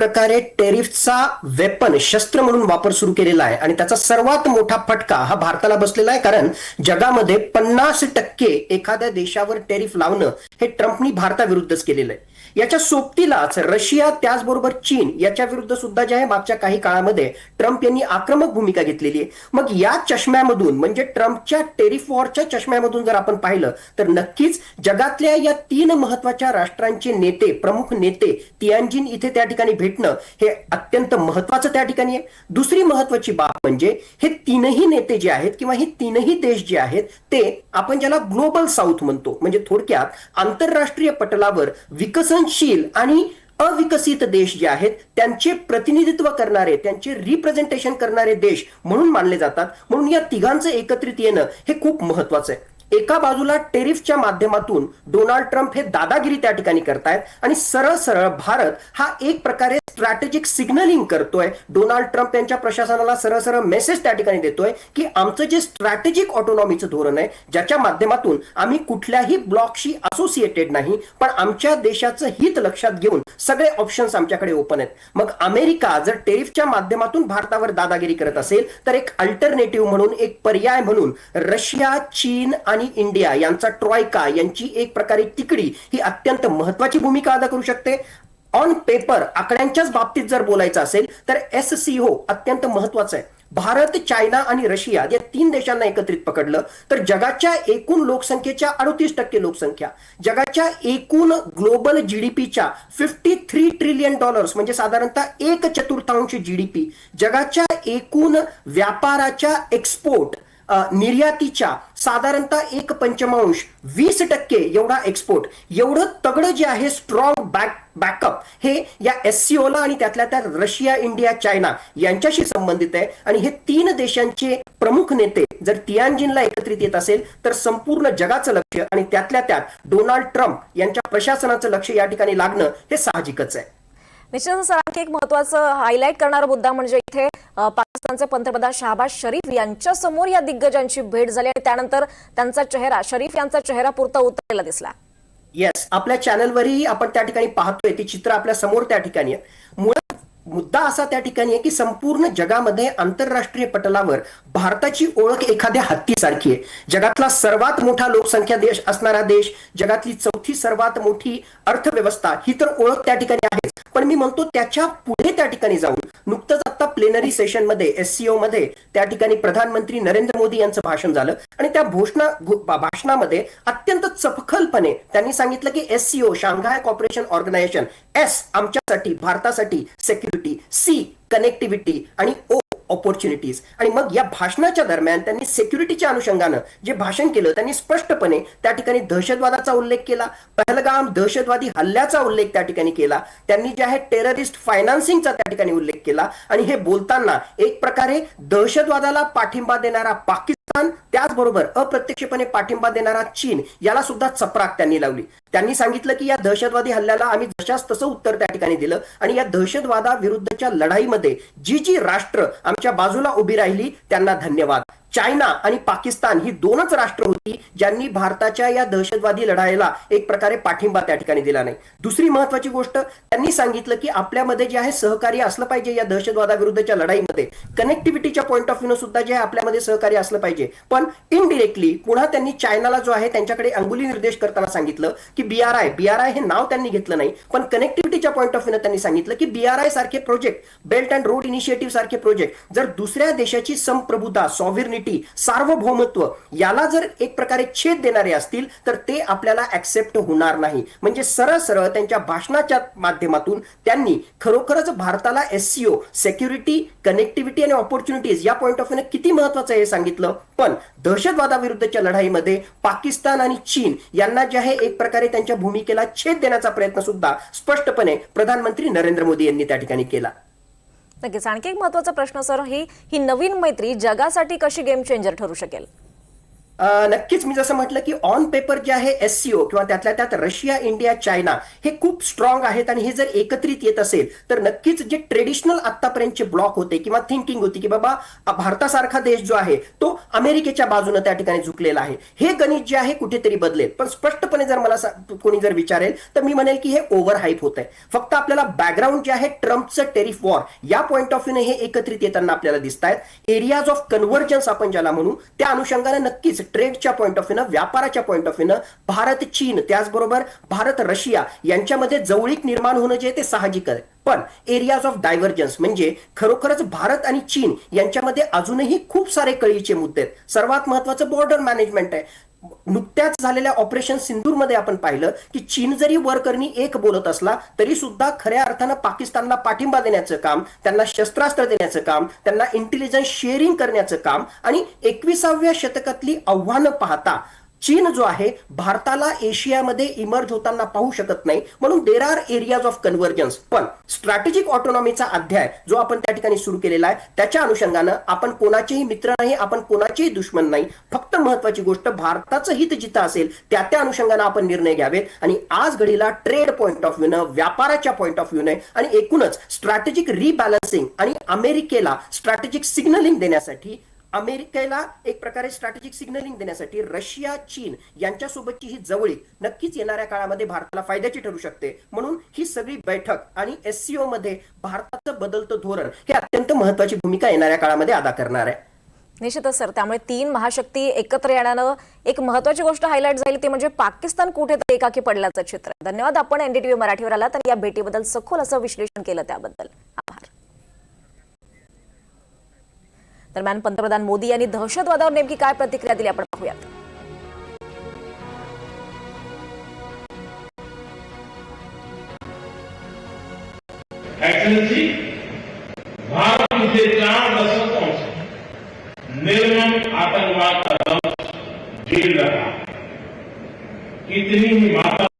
प्रकारे टेरिफचा वेपन शस्त्र म्हणून वापर सुरू केलेला आहे. आणि त्याचा सर्वात मोठा फटका हा भारताला बसलेला आहे कारण जगामध्ये पन्नास टक्के एखाद्या देशावर टेरिफ लावणं हे ट्रम्पनी भारताविरुद्धच केलेलं आहे. याच्या सोबतीलाच रशिया त्याचबरोबर चीन याच्या विरुद्ध सुद्धा जे आहे मागच्या काही काळामध्ये ट्रम्प यांनी आक्रमक भूमिका घेतलेली आहे. मग या चष्म्यामधून म्हणजे ट्रम्पच्या टेरिफ वॉरच्या चष्म्यामधून जर आपण पाहिलं तर नक्कीच जगातल्या या तीन महत्त्वाच्या राष्ट्रांचे नेते प्रमुख नेते तियांजिन इथे त्या ठिकाणी भेटणं हे अत्यंत महत्वाचं त्या ठिकाणी आहे. दुसरी महत्वाची बाब म्हणजे हे तीनही नेते जे आहेत किंवा हे तीनही देश जे आहेत ते आपण ज्याला ग्लोबल साऊथ म्हणतो म्हणजे थोडक्यात आंतरराष्ट्रीय पटलावर विकसन विकसनशील आणि अविकसित देश जे आहेत त्यांचे प्रतिनिधित्व करणारे त्यांचे रिप्रेझेंटेशन करणारे देश म्हणून मानले जातात. म्हणून या तिघांचं एकत्रित येणं हे खूप महत्वाचं आहे. एका बाजूला टेरिफच्या माध्यमातून डोनाल्ड ट्रम्प हे दादागिरी त्या ठिकाणी करतायत आणि सरळ सरळ भारत हा एक प्रकारे स्ट्रॅटेजिक सिग्नलिंग करतोय. डोनाल्ड ट्रम्प यांच्या प्रशासनाला सरळ सरळ मेसेज त्या ठिकाणी देतोय की आमचं जे स्ट्रॅटेजिक ऑटोनॉमीचं धोरण आहे ज्याच्या माध्यमातून आम्ही कुठल्याही ब्लॉकशी असोसिएटेड नाही पण आमच्या देशाचं हित लक्षात घेऊन सगळे ऑप्शन्स आमच्याकडे ओपन आहेत. मग अमेरिका जर टेरिफच्या माध्यमातून भारतावर दादागिरी करत असेल तर एक अल्टरनेटिव्ह म्हणून एक पर्याय म्हणून रशिया चीन आणि इंडिया यांचा ट्रॉयका यांची एक प्रकारे तिकडी ही अत्यंत महत्वाची भूमिका अदा करू शकते. ऑन पेपर आकड्यांच्याच बाबतीत जर बोलायचं असेल तर एस सी हो अत्यंत महत्वाचं आहे. भारत चायना आणि रशिया या तीन देशांना एकत्रित पकडलं तर जगाच्या एकूण लोकसंख्येच्या अडतीस टक्के लोकसंख्या जगाच्या एकूण ग्लोबल जीडीपीच्या फिफ्टी थ्री ट्रिलियन डॉलर्स म्हणजे साधारणतः एक चतुर्थांश जीडीपी जगाच्या एकूण व्यापाराच्या एक्सपोर्ट निर्यातीच्या साधारणतः एक पंचमांश वीस टक्के एवढा एक्सपोर्ट एवढं तगडं जे आहे स्ट्रॉंग बॅक बॅकअप हे या एससीओला आणि त्यातल्या त्यात रशिया इंडिया चायना यांच्याशी संबंधित आहे. आणि हे तीन देशांचे प्रमुख नेते जर तियानजिनला एकत्रित येत असेल तर संपूर्ण जगाचं लक्ष आणि त्यातल्या त्यात डोनाल्ड ट्रम्प यांच्या प्रशासनाचं लक्ष या ठिकाणी लागणं हे साहजिकच आहे. निश्चितच सर आणखी एक महत्वाचं हायलाईट करणारा मुद्दा म्हणजे इथे पाकिस्तानचे पंतप्रधान शहाबाज शरीफ यांच्या समोर या दिग्गजांची भेट झाली आणि त्यानंतर त्यांचा चेहरा शरीफ यांचा चेहरा पुरता उतरलेला दिसला. येस आपल्या चॅनलवरही आपण त्या ठिकाणी पाहतोय ती चित्र आपल्यासमोर त्या ठिकाणी मुळात मुद्दा असा त्या ठिकाणी आहे की संपूर्ण जगामध्ये आंतरराष्ट्रीय पटलावर भारताची ओळख एखाद्या हत्तीसारखी आहे. जगातला सर्वात मोठा लोकसंख्या देश असणारा देश जगातली चौथी सर्वात मोठी अर्थव्यवस्था ही तर ओळख त्या ठिकाणी आहे पण मी म्हणतो त्याच्या पुढे त्या ठिकाणी जाऊन नुकतंच आता प्लेनरी सेशनमध्ये एससीओ मध्ये त्या ठिकाणी प्रधानमंत्री नरेंद्र मोदी यांचं भाषण झालं आणि त्या घोषणा भाषणामध्ये अत्यंत चपखलपणे त्यांनी सांगितलं की एससीओ शांघाय कॉर्पोरेशन ऑर्गनायझेशन एस आमच्यासाठी भारतासाठी सेक्युरिटी सी कनेक्टिव्हिटी आणि ओ ऑपॉर्च्युनिटीज आणि मग या भाषणाच्या दरम्यान त्यांनी सेक्युरिटीच्या अनुषंगानं जे भाषण केलं त्यांनी स्पष्टपणे त्या ठिकाणी दहशतवादाचा उल्लेख केला. पहलगाम दहशतवादी हल्ल्याचा उल्लेख त्या ठिकाणी केला. त्यांनी जे आहे टेररिस्ट फायनान्सिंगचा त्या ठिकाणी उल्लेख केला. आणि हे बोलताना एक प्रकारे दहशतवादाला पाठिंबा देणारा पाकिस्तान त्याचबरोबर अप्रत्यक्षपणे पाठिंबा देणारा चीन याला सुद्धा चपराक त्यांनी लावली. त्यांनी सांगितलं की या दहशतवादी हल्ल्याला आम्ही जशास तसं उत्तर त्या ठिकाणी दिलं आणि या दहशतवादाविरुद्धच्या लढाईमध्ये जी जी राष्ट्र आमच्या बाजूला उभी राहिली त्यांना धन्यवाद. चायना आणि पाकिस्तान ही दोनच राष्ट्र होती ज्यांनी भारताच्या या दहशतवादी लढाईला एक प्रकारे पाठिंबा त्या ठिकाणी दिला नाही. दुसरी महत्वाची गोष्ट त्यांनी सांगितलं की आपल्यामध्ये जे आहे सहकार्य असलं पाहिजे या दहशतवादाविरुद्धच्या लढाईमध्ये. कनेक्टिव्हिटीच्या पॉईंट ऑफ व्ह्यू सुद्धा जे आहे आपल्यामध्ये सहकार्य असलं पाहिजे. पण इनडिरेक्टली पुन्हा त्यांनी चायनाला जो आहे त्यांच्याकडे अंगुली निर्देश करताना सांगितलं की बीआरआय बीआरआय हे नाव त्यांनी घेतलं नाही. पण कनेक्टिव्हिटीच्या पॉईंट ऑफ व्ह्यू त्यांनी सांगितलं की बीआरआय सारखे project belt and road initiative सारखे प्रोजेक्ट जर दुसऱ्या देशाची संप्रभुता सॉव्हिर्निटी सार्वभौमत्व याला जर एक प्रकारे छेद देणारे असतील तर ते आपल्याला ऍक्सेप्ट होणार नाही. म्हणजे सरळ सरळ त्यांच्या भाषणाच्या माध्यमातून त्यांनी खरोखरच भारताला एससीओ सेक्युरिटी कनेक्टिव्हिटी आणि ऑपॉर्च्युनिटीज या पॉईंट ऑफ व्ह्यू किती महत्वाचं हे सांगितलं? पण दहशतवादाविरुद्धच्या लढाईमध्ये पाकिस्तान आणि चीन यांना जे आहे एक प्रकारे त्यांच्या भूमिकेला छेद देण्याचा प्रयत्न सुद्धा स्पष्टपणे प्रधानमंत्री नरेंद्र मोदी यांनी त्या ठिकाणी केला. नक्कीच आणखी एक महत्त्वाचा प्रश्न सर ही ही नवीन मैत्री जगासाठी कशी गेम चेंजर ठरू शकेल? नक्कीच मी जसं म्हटलं की ऑन पेपर जे आहे एससीओ किंवा त्यातल्या त्यात रशिया इंडिया चायना हे खूप स्ट्रॉंग आहेत आणि हे जर एकत्रित येत असेल तर नक्कीच जे ट्रेडिशनल आतापर्यंतचे ब्लॉक होते किंवा थिंकिंग होती की बाबा भारतासारखा देश जो आहे तो अमेरिकेच्या बाजूने त्या ठिकाणी झुकलेला आहे. हे गणित जे आहे कुठेतरी बदलेल. पण स्पष्टपणे जर मला कोणी जर विचारेल तर मी म्हणेल की हे ओव्हर हाईप होत आहे फक्त आपल्याला बॅकग्राऊंड जे आहे ट्रम्पचं टेरिफ वॉर या पॉईंट ऑफ व्ह्यूने हे एकत्रित येताना आपल्याला दिसत आहेत एरियाज ऑफ कन्व्हर्जन्स आपण ज्याला म्हणू त्या अनुषंगाने नक्कीच ट्रेडच्या पॉईंट ऑफ व्ह्यूनं व्यापाराच्या पॉईंट ऑफ व्ह्यूनं भारत चीन त्याचबरोबर भारत रशिया यांच्यामध्ये जवळीक निर्माण होणं जे आहे ते साहजिक आहे. पण एरियाज ऑफ डायव्हर्जन्स म्हणजे खरोखरच भारत आणि चीन यांच्यामध्ये अजूनही खूप सारे कळीचे मुद्दे आहेत. सर्वात महत्वाचं बॉर्डर मॅनेजमेंट आहे. नुकत्याच झालेल्या ऑपरेशन सिंदूरमध्ये आपण पाहिलं की चीन जरी वरकरणी एक बोलत असला तरी सुद्धा खऱ्या अर्थानं पाकिस्तानला पाठिंबा देण्याचं काम त्यांना शस्त्रास्त्र देण्याचं काम त्यांना इंटेलिजन्स शेअरिंग करण्याचं काम आणि एकविसाव्या शतकातली आव्हानं पाहता चीन जो आहे भारताला एशियामध्ये इमर्ज होताना पाहू शकत नाही. म्हणून there are areas of convergence पण स्ट्रॅटेजिक ऑटोनॉमीचा अध्याय जो आपण त्या ठिकाणी सुरू केलेला आहे त्याच्या अनुषंगानं आपण कोणाचेही मित्र नाही आपण कोणाचेही दुश्मन नाही. फक्त महत्वाची गोष्ट भारताचं हित जिथं असेल त्या त्या अनुषंगानं आपण निर्णय घ्यावेत. आणि आज घडीला ट्रेड पॉईंट ऑफ व्ह्यूनं व्यापाराच्या पॉईंट ऑफ व्ह्यूने आणि एकूणच स्ट्रॅटेजिक रिबॅलन्सिंग आणि अमेरिकेला स्ट्रॅटेजिक सिग्नलिंग देण्यासाठी अमेरिकेला एक प्रकारे स्ट्रॅटेजिक सिग्नलिंग देण्यासाठी रशिया चीन यांच्यासोबतची ही जवळीक नक्कीच येणाऱ्या काळामध्ये भारताला फायद्याची ठरू शकते. म्हणून ही सगळी बैठक आणि एससीओ मध्ये भारताचं बदलतं धोरण हे अत्यंत महत्वाची भूमिका येणाऱ्या काळामध्ये अदा करणार आहे. निश्चितच सर. त्यामुळे तीन महाशक्ती एकत्र येण्यानं एक महत्वाची गोष्ट हायलाईट झाली ती म्हणजे पाकिस्तान कुठेतरी एकाकी पडल्याचं चित्र. धन्यवाद. आपण एनडीटीव्ही मराठीवर आला तर या भेटीबद्दल सखोल असं विश्लेषण केलं त्याबद्दल. दरम्यान पंतप्रधान मोदी यांनी दहशतवादावर नेमकी प्रतिक्रिया दिली आपण एक्सलेंसी भारत पिछले चार दशकों से निर्मम आतंकवाद का दंश झेल रहा है कितनी ही